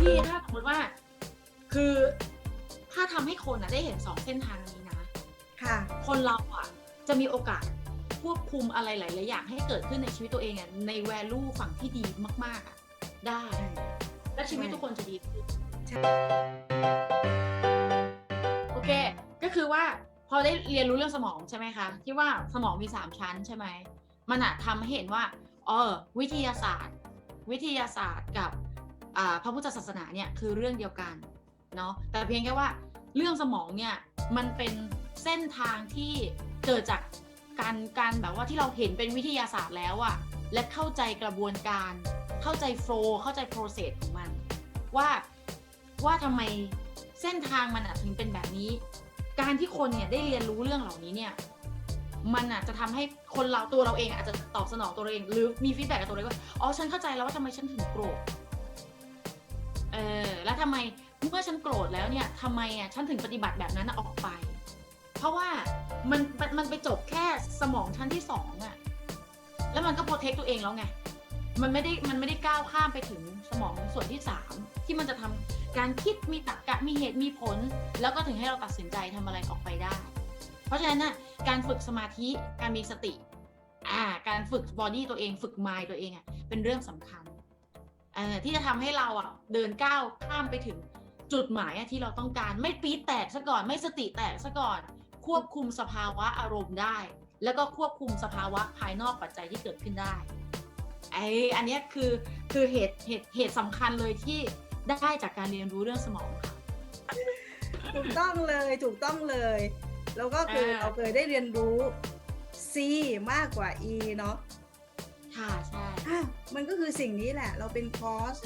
พี่ถ้าสมมติว่า คือถ้าทำให้คนอะได้เห็นสองเส้นทางนี้นะ ค่ะ คนเราอะจะมีโอกาสควบคุมอะไรหลาย ๆ อย่างให้เกิดขึ้นในชีวิตตัวเองอะใน value ฝั่งที่ดีมาก ๆอะได้ และชีวิตทุกคนจะดีขึ้นใช่โอเค ก็คือว่าพอได้เรียนรู้เรื่องสมองใช่ไหมคะ ที่ว่าสมองมี3ชั้นใช่ไหม มันอะทำให้เห็นว่า เออ วิทยาศาสตร์ วิทยาศาสตร์กับพระพุทธศาสนาเนี่ยคือเรื่องเดียวกันเนาะแต่เพียงแค่ว่าเรื่องสมองเนี่ยมันเป็นเส้นทางที่เกิดจากการการแบบว่าที่เราเห็นเป็นวิทยาศาสตร์แล้วอะและเข้าใจกระบวนการ เข้าใจโฟล์เข้าใจโปรเซสของมัน ว่าว่าทำไมเส้นทางมันถึงเป็นแบบนี้ การที่คนเนี่ยได้เรียนรู้เรื่องเหล่านี้เนี่ย มันอาจจะทำให้คนเราตัวเราเองอาจจะตอบสนองตัวเราเอง หรือมีฟีดแบ็กกับตัวเราเองว่าอ๋อฉันเข้าใจแล้วว่าทำไมฉันถึงโกรธเออแล้วทำไมเมื่อฉันโกรธแล้วเนี่ยทำไมอะฉันถึงปฏิบัติแบบนั้นออกไป เพราะว่ามันมันมันไปจบแค่สมองชั้นที่สองอะแล้วมันก็โปรเทคตัวเองแล้วไงมันไม่ได้มันไม่ได้ก้าวข้ามไปถึงสมองส่วนที่สามที่มันจะทำการคิดมีตรรกะมีเหตุมีผล แล้วก็ถึงให้เราตัดสินใจทำอะไรออกไปได้ เพราะฉะนั้นนะการฝึกสมาธิการมีสติอ่าการฝึกบอดี้ตัวเองฝึกมายตัวเองอะเป็นเรื่องสำคัญอ่อที่จะทำให้เราอะเดินก้าวข้ามไปถึงจุดหมายที่เราต้องการไม่ปี๊แตกซะก่อน ไม่สติแตกซะก่อน ควบคุมสภาวะอารมณ์ได้ แล้วก็ควบคุมสภาวะภายนอกปัจจัยที่เกิดขึ้นได้ไออันนี้คือคือเหตุเหตุเหตุสำคัญเลยที่ได้จากการเรียนรู้เรื่องสมองค่ะถูกต้องเลยถูกต้องเลย แล้วก็คืออ่าเราเคยได้เรียนรู้ C มากกว่า E เนาะค่ะใช่อ้าวมันก็คือสิ่งนี้แหละ เราเป็นคอส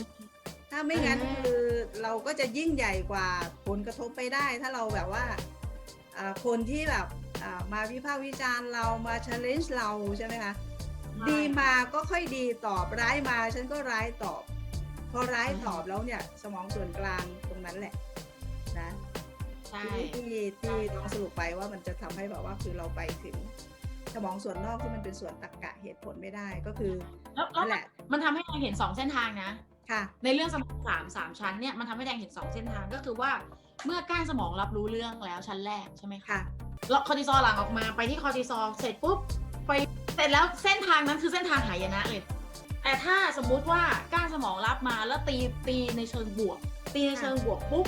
ถ้าไม่งั้นอ่าคือเราก็จะยิ่งใหญ่กว่าผลกระทบไปได้ ถ้าเราแบบว่าอ่าคนที่แบบอ่ามาวิพากษ์วิจารณ์เรามา challenge เราใช่ไหมคะดีมาก็ค่อยดีตอบร้ายมาฉันก็ร้ายตอบ พอร้ายตอบแล้วเนี่ย สมองส่วนกลางตรงนั้นแหละนะ ใช่ ที่ที่ที่ต้องสรุปไปว่ามันจะทำให้แบบว่าคือเราไปถึงสมองส่วนนอกที่มันเป็นส่วนตรรกะเหตุผลไม่ได้ก็คือแล้วแล้วนั่นแหละมันทำให้เราเห็นสองเส้นทางนะ ค่ะ ในเรื่องสมองสามสามชั้นเนี่ยมันทำให้แดงเห็นสองเส้นทางก็คือว่า เมื่อก้านสมองรับรู้เรื่องแล้วชั้นแรกใช่ไหมคะค่ะ แล้วคอร์ติซอลหลังออกมาไปที่คอร์ติซอลเสร็จปุ๊บไปเสร็จแล้วเส้นทางนั้นคือเส้นทางหายนะเลยแต่ถ้าสมมุติว่าก้านสมองรับมาแล้วตีตีในเชิงบวก ตีในเชิงบวกปุ๊บ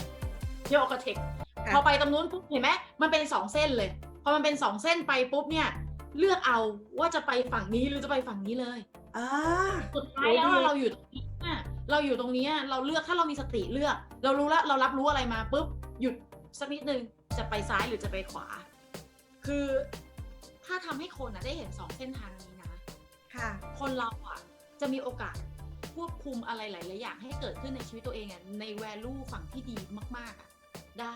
เยโอกาเทคค่ะ พอไปตรงนู้นปุ๊บเห็นไหมมันเป็นสองเส้นเลย พอมันเป็นสองเส้นไปปุ๊บเนี่ย เลือกเอาว่าจะไปฝั่งนี้หรือจะไปฝั่งนี้เลยอ่าสุดท้ายแล้วโอ้ดีเราอยู่ตรงนี้อะเราอยู่ตรงนี้อะเราเลือกถ้าเรามีสติเลือก เรารู้แล้วเรารับรู้อะไรมาปุ๊บหยุดสักนิดนึงจะไปซ้ายหรือจะไปขวา คือถ้าทำให้คนอะได้เห็นสองเส้นทางนี้นะค่ะ คนเราอะจะมีโอกาสควบคุมอะไรหลาย ๆ อย่างให้เกิดขึ้นในชีวิตตัวเองอะใน value ฝั่งที่ดีมาก ๆอะ ได้